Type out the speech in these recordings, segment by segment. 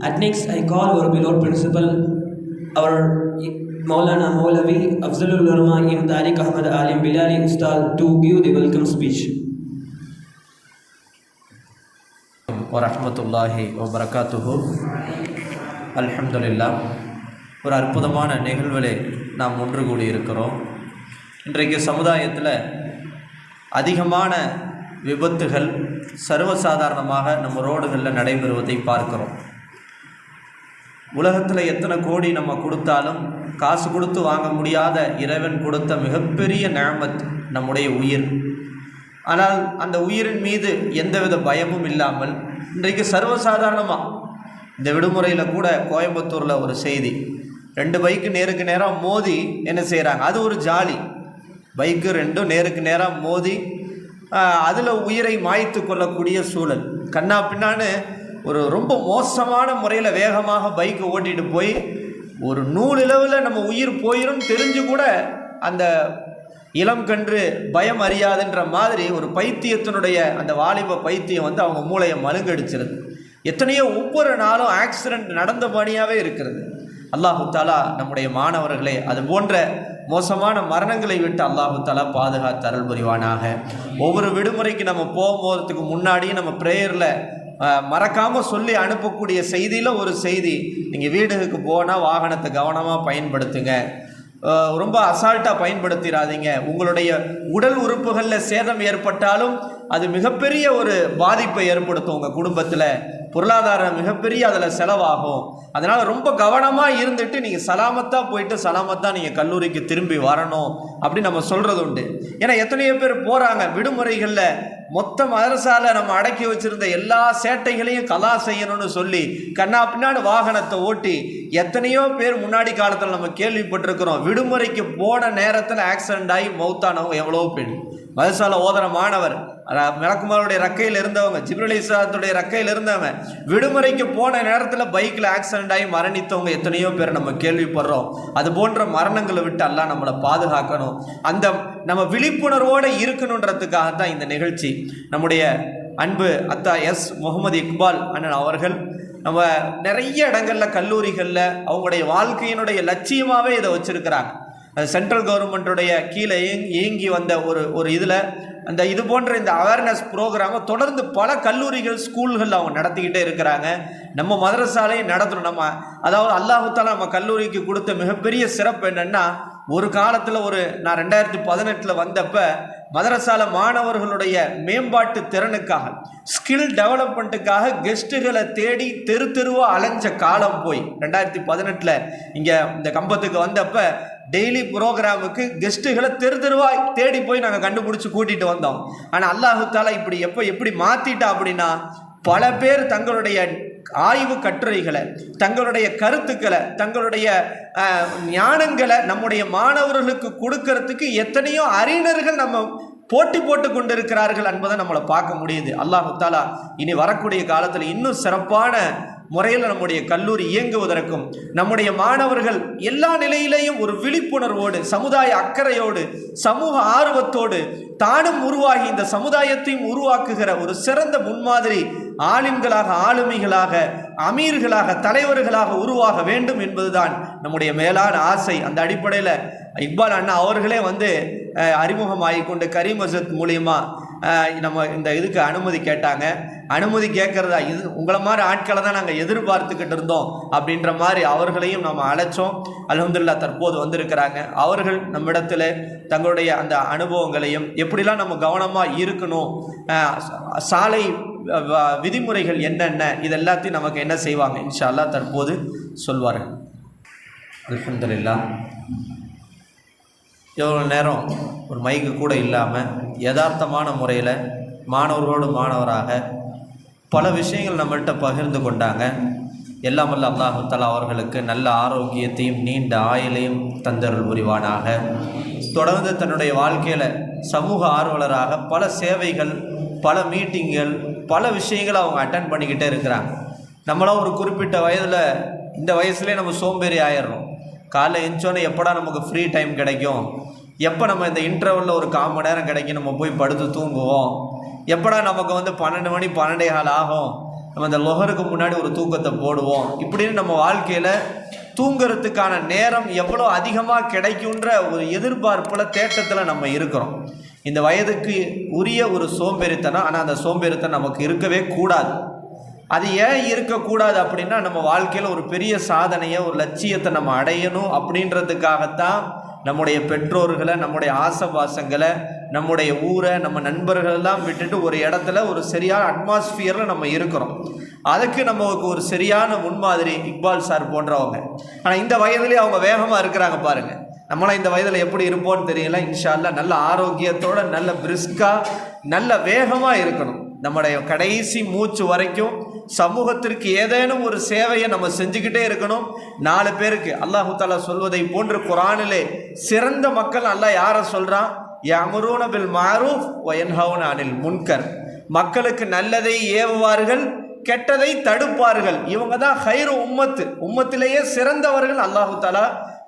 At next, I call our beloved principal, our Maulana Maulavi Afzalul Ulama in Tariq Ahmad Alim Bilali Ustad to give the welcome speech. வரஹமத்துல்லாஹி வபரகாத்துஹு அல்ஹம்துலில்லா ஒரு அற்புதமான நிகழ்விலே நாம் ஒன்று கூடி இருக்கிறோம் இன்றைக்கு சமுதாயத்தில் அதிகமான விபத்துகள் சர்வசாதாரணமாக நம்ம ரோடுகளில் நடைபெறுவதை பார்க்கிறோம் உலகத்தில் எத்தனை கோடி நம்ம கொடுத்தாலும் காசு கொடுத்து வாங்க முடியாத இறைவன் கொடுத்த மிகப்பெரிய நேமத் நம்முடைய உயிர். ஆனால் அந்த உயிரின் மீது எந்தவித பயமும் இல்லாமல் இன்றைக்கு சர்வசாதாரணமாக இந்த விடுமுறையில் கூட கோயம்புத்தூரில் ஒரு செய்தி. ரெண்டு பைக்கு நேருக்கு நேராக மோதி என்ன செய்கிறாங்க அது ஒரு ஜாலி. பைக்கு ரெண்டும் நேருக்கு நேராக மோதி அதில் உயிரை மாய்த்து கொள்ளக்கூடிய சூழல். கண்ணா பின்னான்னு ஒரு ரொம்ப மோசமான முறையில் வேகமாக பைக்கை ஓட்டிகிட்டு போய் ஒரு நூலிளவில் நம்ம உயிர் போயிடும் தெரிஞ்சு கூட அந்த இளம் கன்று பயம் அறியாதுன்ற மாதிரி ஒரு பைத்தியத்தினுடைய அந்த வாலிப பைத்தியம் வந்து அவங்க மூளையை மழுங்கடிச்சிருது. எத்தனையோ ஒவ்வொரு நாளும் ஆக்சிடெண்ட் நடந்தபடியாகவே இருக்கிறது. அல்லாஹு தாலா நம்முடைய மாணவர்களை அது போன்ற மோசமான மரணங்களை விட்டு அல்லாஹு தாலா பாதுகாத்து அருள் புரிவானாக. ஒவ்வொரு விடுமுறைக்கு நம்ம போகும்போதுக்கு முன்னாடியும் நம்ம ப்ரேயரில் மறக்காமல் சொல்லி அனுப்பக்கூடிய செய்தியில் ஒரு செய்தி. நீங்கள் வீடுகளுக்கு போனால் வாகனத்தை கவனமாக பயன்படுத்துங்க. ரொம்ப அசால்ட்டாக பயன்படுத்திடாதீங்க உங்களுடைய உடல் உறுப்புகளில் சேதம் ஏற்பட்டாலும் அது மிகப்பெரிய ஒரு பாதிப்பை ஏற்படுத்தும் உங்கள் குடும்பத்தில். பொருளாதாரம் மிகப்பெரிய அதில் செலவாகும். அதனால் ரொம்ப கவனமாக இருந்துட்டு நீங்கள் சலாமத்தாக போயிட்டு சலாமத்தாக நீங்கள் கல்லூரிக்கு திரும்பி வரணும் அப்படின்னு நம்ம சொல்கிறது உண்டு. ஏன்னா எத்தனையோ பேர் போகிறாங்க விடுமுறைகளில். மொத்த மதரசால நம்ம அடக்கி வச்சிருந்த எல்லா சேட்டைகளையும் கலா செய்யணும்னு சொல்லி கண்ணா பின்னாடி வாகனத்தை ஓட்டி எத்தனையோ பேர் முன்னாடி காலத்தில் நம்ம கேள்விப்பட்டிருக்கிறோம். விடுமுறைக்கு போன நேரத்தில் ஆக்சிடென்ட் ஆகி மௌத்தானவங்க எவ்வளோ பேர். மதசால ஓதன மாணவர். மிளக்குமாருடைய ரக்கையில் இருந்தவங்க ஜிப்ரலிசாத்துடைய ரக்கையில் இருந்தவங்க விடுமுறைக்கு போன நேரத்தில் பைக்கில் ஆக்சிடென்ட் ஆகி மரணித்தவங்க எத்தனையோ பேர் நம்ம கேள்விப்படுறோம். அது போன்ற மரணங்களை விட்டு எல்லாம் நம்மளை பாதுகாக்கணும். அந்த நம்ம விழிப்புணர்வோடு இருக்கணுன்றதுக்காக தான் இந்த நிகழ்ச்சி. நம்முடைய அன்பு அத்தா எஸ் முகமது இக்பால் அண்ணன் அவர்கள் நம்ம நிறைய இடங்களில் கல்லூரிகளில் அவங்களுடைய வாழ்க்கையினுடைய லட்சியமாகவே இதை வச்சுருக்கிறாங்க. சென்ட்ரல் கவர்மெண்ட்டுடைய கீழே இயங்கி வந்த ஒரு ஒரு இதில் அந்த இது போன்ற இந்த அவேர்னஸ் ப்ரோக்ராமை தொடர்ந்து பல கல்லூரிகள் ஸ்கூல்கள் அவங்க நடத்திக்கிட்டே இருக்கிறாங்க. நம்ம மதரசாலையும் நடத்தணும். நம்ம அதாவது அல்லாஹுத்தாலா நம்ம கல்லூரிக்கு கொடுத்த மிகப்பெரிய சிறப்பு என்னென்னா ஒரு காலத்தில் ஒரு நான் ரெண்டாயிரத்தி பதினெட்டில் வந்தப்போ மதரசால மாணவர்களுடைய மேம்பாட்டு திறனுக்காக ஸ்கில் டெவலப்மெண்ட்டுக்காக கெஸ்ட்டுகளை தேடி தெரு தெருவாக அலைஞ்ச காலம் போய் ரெண்டாயிரத்தி பதினெட்டில் இங்கே இந்த கம்பத்துக்கு வந்தப்போ டெய்லி ப்ரோக்ராமுக்கு கெஸ்ட்டுகளை தெரு தெருவாய் தேடி போய் நாங்கள் கண்டுபிடிச்சி கூட்டிகிட்டு வந்தோம். ஆனால் அல்லாஹுத்தாலா இப்படி எப்போ எப்படி மாற்றிட்டா அப்படின்னா பல பேர் தங்களுடைய ஆய்வு கட்டுரைகளை தங்களுடைய கருத்துக்களை தங்களுடைய ஞானங்களை நம்முடைய மாணவர்களுக்கு கொடுக்கறதுக்கு எத்தனையோ அறிஞர்கள் நம்ம போட்டி போட்டு கொண்டு இருக்கிறார்கள் என்பதை நம்மளை பார்க்க முடியுது. அல்லாஹு தாலா இனி வரக்கூடிய காலத்தில் இன்னும் சிறப்பான முறையில் நம்முடைய கல்லூரி இயங்குவதற்கும் நம்முடைய மாணவர்கள் எல்லா நிலையிலேயும் ஒரு விழிப்புணர்வோடு சமுதாய அக்கறையோடு சமூக ஆர்வத்தோடு தானும் உருவாகி இந்த சமுதாயத்தையும் உருவாக்குகிற ஒரு சிறந்த முன்மாதிரி ஆலிம்களாக ஆளுமைகளாக அமீர்களாக தலைவர்களாக உருவாக வேண்டும் என்பதுதான் நம்முடைய மேலான ஆசை. அந்த அடிப்படையில் இக்பால் அண்ணா அவர்களே வந்து அறிமுகமாகி கொண்டு கரீம் மசத் மூலியமாக நம்ம இந்த இதுக்கு அனுமதி கேட்டாங்க. அனுமதி கேட்குறதா இது உங்களை மாதிரி ஆட்களை தான் நாங்கள் எதிர்பார்த்துக்கிட்டு இருந்தோம் அப்படின்ற மாதிரி அவர்களையும் நம்ம அழைச்சோம். அலமதுல்லா தற்போது வந்திருக்கிறாங்க. அவர்கள் நம்மிடத்தில் தங்களுடைய அந்த அனுபவங்களையும் எப்படிலாம் நம்ம கவனமாக இருக்கணும் சாலை விதிமுறைகள் என்னென்ன? இது எல்லாத்தையும் நமக்கு என்ன செய்வாங்க? இன்ஷா தற்போது சொல்வார்கள் அலமதுல்லா எவ்வளோ நேரம் ஒரு மைக்கு கூட இல்லாமல் யதார்த்தமான முறையில் மாணவர்களோடு மாணவராக பல விஷயங்கள் நம்மள்கிட்ட பகிர்ந்து கொண்டாங்க. எல்லாம் வல்ல அல்லாஹால அவர்களுக்கு நல்ல ஆரோக்கியத்தையும் நீண்ட ஆயுளையும் தந்தருள் புரிவானாக. தொடர்ந்து தன்னுடைய வாழ்க்கையில் சமூக ஆர்வலராக பல சேவைகள் பல மீட்டிங்கள் பல விஷயங்களை அவங்க அட்டன் பண்ணிக்கிட்டே இருக்கிறாங்க. நம்மளாம் ஒரு குறிப்பிட்ட வயதில் இந்த வயசுலேயே நம்ம சோம்பேறி ஆயிடுறோம். காலைல எழுந்தோன்னே எப்படா நமக்கு ஃப்ரீ டைம் கிடைக்கும்? எப்போ நம்ம இந்த இன்டர்வலில் ஒரு கால் மணி நேரம் கிடைக்கும்? நம்ம போய் படுத்து தூங்குவோம். எப்படா நமக்கு வந்து பன்னெண்டு மணி பன்னெண்டே கால் ஆகும்? நம்ம இந்த லொஹருக்கு முன்னாடி ஒரு தூக்கத்தை போடுவோம். இப்படின்னு நம்ம வாழ்க்கையில் தூங்குறதுக்கான நேரம் எவ்வளோ அதிகமாக கிடைக்குன்ற ஒரு எதிர்பார்ப்பில் தேட்டத்தில் நம்ம இருக்கிறோம். இந்த வயதுக்கு உரிய ஒரு சோம்பேறித்தனம் ஆனால் அந்த சோம்பேறித்தனம் நமக்கு இருக்கவே கூடாது. அது ஏன் இருக்கக்கூடாது அப்படின்னா நம்ம வாழ்க்கையில் ஒரு பெரிய சாதனையை ஒரு லட்சியத்தை நம்ம அடையணும் அப்படின்றதுக்காகத்தான் நம்முடைய பெற்றோர்களை நம்முடைய ஆசவாசங்களை நம்முடைய ஊரை நம்ம நண்பர்களெல்லாம் விட்டுட்டு ஒரு இடத்துல ஒரு சரியான அட்மாஸ்பியரில் நம்ம இருக்கிறோம். அதுக்கு நமக்கு ஒரு சரியான முன்மாதிரி இக்பால் சார் போன்றவங்க. ஆனால் இந்த வயதுலேயே அவங்க வேகமாக இருக்கிறாங்க பாருங்கள் நம்மளாம் இந்த வயதில் எப்படி இருப்போம்னு தெரியல. இன்ஷால்லா நல்ல ஆரோக்கியத்தோட நல்ல பிரிஸ்காக நல்ல வேகமாக இருக்கணும். நம்முடைய கடைசி மூச்சு வரைக்கும் சமூகத்திற்கு ஏதேனும் ஒரு சேவையை நம்ம செஞ்சுக்கிட்டே இருக்கணும். நாலு பேருக்கு அல்லாஹு தாலா சொல்வதை போன்று குரானிலே சிறந்த மக்கள் அல்லாஹ் யாரை சொல்கிறான் யமுரூன பில் மாரூஃப் ஒயன்ஹவுன் அனில் முன்கர். மக்களுக்கு நல்லதை ஏவுவார்கள் கெட்டதை தடுப்பார்கள். இவங்க தான் ஹைரு உம்மத்து. உம்மத்திலேயே சிறந்தவர்கள் அல்லாஹு தாலா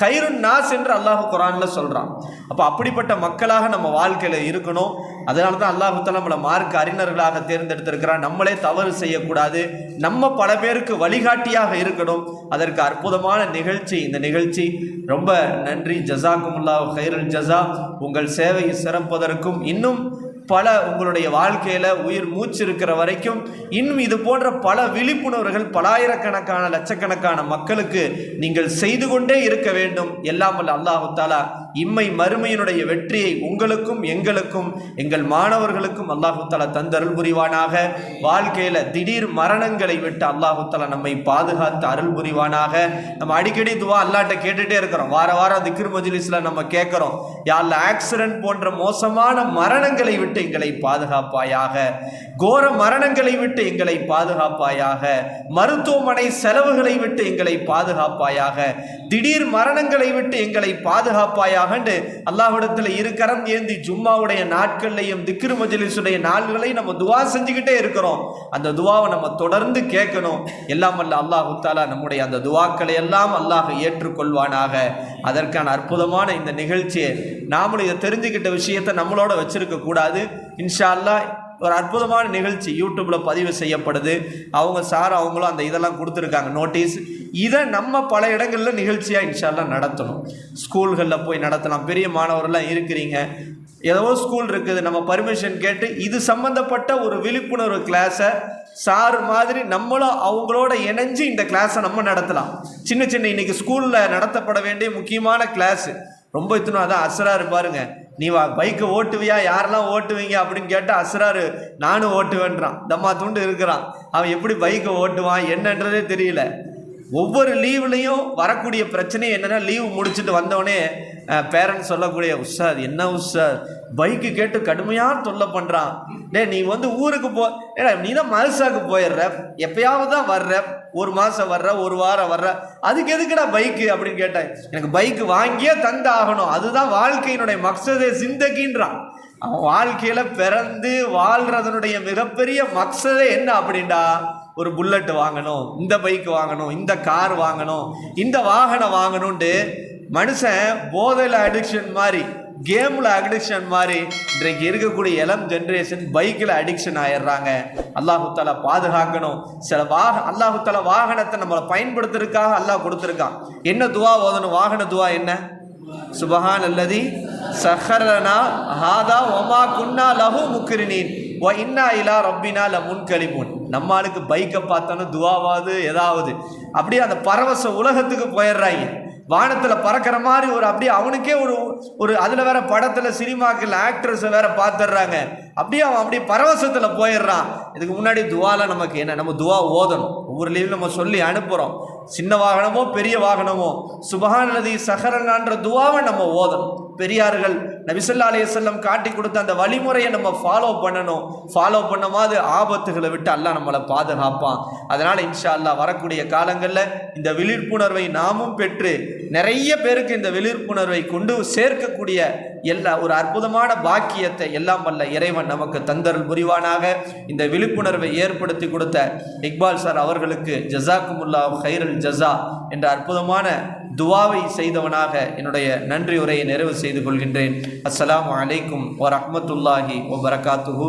ஹைருன் நாஸ் என்று அல்லாஹு குரானில் சொல்கிறான் அப்போ அப்படிப்பட்ட மக்களாக நம்ம வாழ்க்கையில் இருக்கணும். அதனால தான் அல்லாஹு தாலா நம்மளை மார்க் அறிஞர்களாக தேர்ந்தெடுத்திருக்கிறான். நம்மளே தவறு செய்யக்கூடாது. நம்ம பல பேருக்கு வழிகாட்டியாக இருக்கணும். அதற்கு அற்புதமான நிகழ்ச்சி இந்த நிகழ்ச்சி. ரொம்ப நன்றி. ஜசாக்குமுல்லா ஹைருல் ஜசா உங்கள் சேவையை சிறப்பதற்கும் இன்னும் பல உங்களுடைய வாழ்க்கையில் உயிர் மூச்சு இருக்கிற வரைக்கும் இன்னும் இது போன்ற பல விழிப்புணர்வுகள் பலாயிரக்கணக்கான லட்சக்கணக்கான மக்களுக்கு நீங்கள் செய்து கொண்டே இருக்க வேண்டும். எல்லாம் வல்ல அல்லாஹு தாலா இம்மை மறுமையினுடைய வெற்றியை உங்களுக்கும் எங்களுக்கும் எங்கள் மாணவர்களுக்கும் அல்லாஹுத்தலா தந்தருள் புரிவானாக. வாழ்க்கையில் திடீர் மரணங்களை விட்டு அல்லாஹுத்தலா நம்மை பாதுகாத்து அருள் புரிவானாக. நம்ம அடிக்கடி துவா அல்லாட்ட கேட்டுகிட்டே இருக்கிறோம். வார வாரம் திக்ர் மஜ்லிஸில் நம்ம கேட்குறோம். யாரில் ஆக்சிடென்ட் போன்ற மோசமான மரணங்களை விட்டு எங்களை பாதுகாப்பாயாக. கோர மரணங்களை விட்டு எங்களை பாதுகாப்பாயாக. மருத்துவமனை செலவுகளை விட்டு எங்களை பாதுகாப்பாயாக. திடீர் மரணங்களை விட்டு எங்களை பாதுகாப்பாயாகன்னு அல்லாஹிடத்தில் இருக்கரம் ஏந்தி ஜும்மாவுடைய நாட்கள்லையும் திக்ரு மஜிலிசுடைய நாள்களையும் நம்ம துவா செஞ்சுக்கிட்டே இருக்கிறோம். அந்த துவாவை நம்ம தொடர்ந்து கேட்கணும். எல்லாம் அல்ல அல்லாஹு தாலா நம்முடைய அந்த துவாக்களை எல்லாம் அல்லாஹ் ஏற்றுக்கொள்வானாக. அதற்கான அற்புதமான இந்த நிகழ்ச்சியை நாமளும் இதை தெரிஞ்சுக்கிட்ட விஷயத்தை நம்மளோட வச்சிருக்க கூடாது. இன்ஷா அல்லாஹ் ஒரு அற்புதமான நிகழ்ச்சி யூடியூப்பில் பதிவு செய்யப்படுது. அவங்க சார் அவங்களும் அந்த இதெல்லாம் கொடுத்துருக்காங்க. நோட்டீஸ் இதை நம்ம பல இடங்களில் நிகழ்ச்சியாக இன்ஷால்லாம் நடத்தணும். ஸ்கூல்களில் போய் நடத்தலாம். பெரிய மாணவர்கள்லாம் இருக்கிறீங்க. ஏதோ ஸ்கூல் இருக்குது. நம்ம பர்மிஷன் கேட்டு இது சம்மந்தப்பட்ட ஒரு விழிப்புணர்வு கிளாஸை சார் மாதிரி நம்மளும் அவங்களோட இணைஞ்சு இந்த கிளாஸை நம்ம நடத்தலாம். சின்ன சின்ன இன்னைக்கு ஸ்கூலில் நடத்தப்பட வேண்டிய முக்கியமான கிளாஸு ரொம்ப இத்தனும் அதான் அசராரு பாருங்க. நீ வா பைக்கை ஓட்டுவியா? யாரெல்லாம் ஓட்டுவீங்க அப்படின்னு கேட்டால் அசராரு நானும் ஓட்டுவேன்றான். தம்மா துண்டு இருக்கிறான். அவன் எப்படி பைக்கை ஓட்டுவான்? என்னன்றதே தெரியல. ஒவ்வொரு லீவ்லையும் வரக்கூடிய பிரச்சனை என்னென்னா லீவு முடிச்சுட்டு வந்தோடனே பேரண்ட்ஸ் சொல்லக்கூடிய உஷார் என்ன உஷார் பைக்கு கேட்டு கடுமையாக தொல்லை பண்ணுறான் டே நீ வந்து ஊருக்கு போ ஏடா நீ தான் மல்சாக்கு போயிடுற. எப்பயாவது தான் வர்ற. ஒரு மாதம் வர்ற ஒரு வாரம் வர்ற. அதுக்கு எதுக்குடா பைக்கு? அப்படின்னு கேட்டேன் எனக்கு பைக்கு வாங்கியே தந்து ஆகணும் அதுதான் வாழ்க்கையினுடைய மக்சதே சிந்தகின்றான். அவன் வாழ்க்கையில் பிறந்து வாழ்கிறதனுடைய மிகப்பெரிய மக்சதே என்ன அப்படின்டா? ஒரு புல்லட் வாங்கணும் இந்த பைக் வாங்கணும் இந்த கார் வாங்கணும் இந்த வாகனம் வாங்கணுன்ட்டு மனுஷன் போதையில் அடிக்ஷன் மாதிரி கேமில் அடிக்ஷன் மாதிரி இன்றைக்கு இருக்கக்கூடிய இளம் ஜென்ரேஷன் பைக்கில் அடிக்ஷன் ஆயிடுறாங்க. அல்லாஹுத்தாலா பாதுகாக்கணும். சில வாக அல்லாஹுத்தால வாகனத்தை நம்மளை பயன்படுத்துறதுக்காக அல்லாஹ் கொடுத்துருக்கான். என்ன துவா ஓதணும்? வாகன துவா என்ன? சுபஹான் அல்லதி சஹரனா ஹாதா ஒமா குன்னா லஹு முக்கிரினீன் ஓ இன்னா இலா ரப்பினா ல முன்கலிமுன் நம்ம ஆளுக்கு பைக்கை பார்த்தோன்னு துவாவாது ஏதாவது. அப்படியே அந்த பரவச உலகத்துக்கு போயிடுறாங்க. வானத்தில் பறக்கிற மாதிரி ஒரு அப்படியே அவனுக்கே ஒரு ஒரு அதில் வேற படத்தில் சினிமாக்கள் ஆக்ட்ரஸை வேற பார்த்துடுறாங்க அப்படியே அவன் அப்படியே பரவசத்தில் போயிடுறான். இதுக்கு முன்னாடி துவால நமக்கு என்ன? நம்ம துவா ஓதணும். ஒவ்வொரு லீவில் நம்ம சொல்லி அனுப்புகிறோம் சின்ன வாகனமோ பெரிய வாகனமோ சுபஹானதி சஹரனான்ற துவாவை நம்ம ஓதணும். பெரியார்கள் நபிசல்லா அலையம் காட்டி கொடுத்த அந்த வழிமுறையை நம்ம ஃபாலோ பண்ணணும். ஃபாலோ பண்ணமா அது ஆபத்துகளை விட்டு அல்லாஹ் நம்மளை பாதுகாப்பான். அதனால் இன்ஷா அல்லாஹ் வரக்கூடிய காலங்களில் இந்த விழிப்புணர்வை நாமும் பெற்று நிறைய பேருக்கு இந்த விழிப்புணர்வை கொண்டு சேர்க்கக்கூடிய எல்லா ஒரு அற்புதமான பாக்கியத்தை எல்லாம் வல்ல இறைவன் நமக்கு தந்தருள் புரிவானாக. இந்த விழிப்புணர்வை ஏற்படுத்தி கொடுத்த இக்பால் சார் அவர்களுக்கு ஜசாக்குமுல்லா ஹைரல் ஜசா என்ற அற்புதமான துவாவை செய்தவனாக என்னுடைய நன்றி உரையை நிறைவு செய்து கொள்கின்றேன். அஸ்லாம் அலைக்கும் வரஹ்மத்துல்லாஹி வபரகாத்துஹு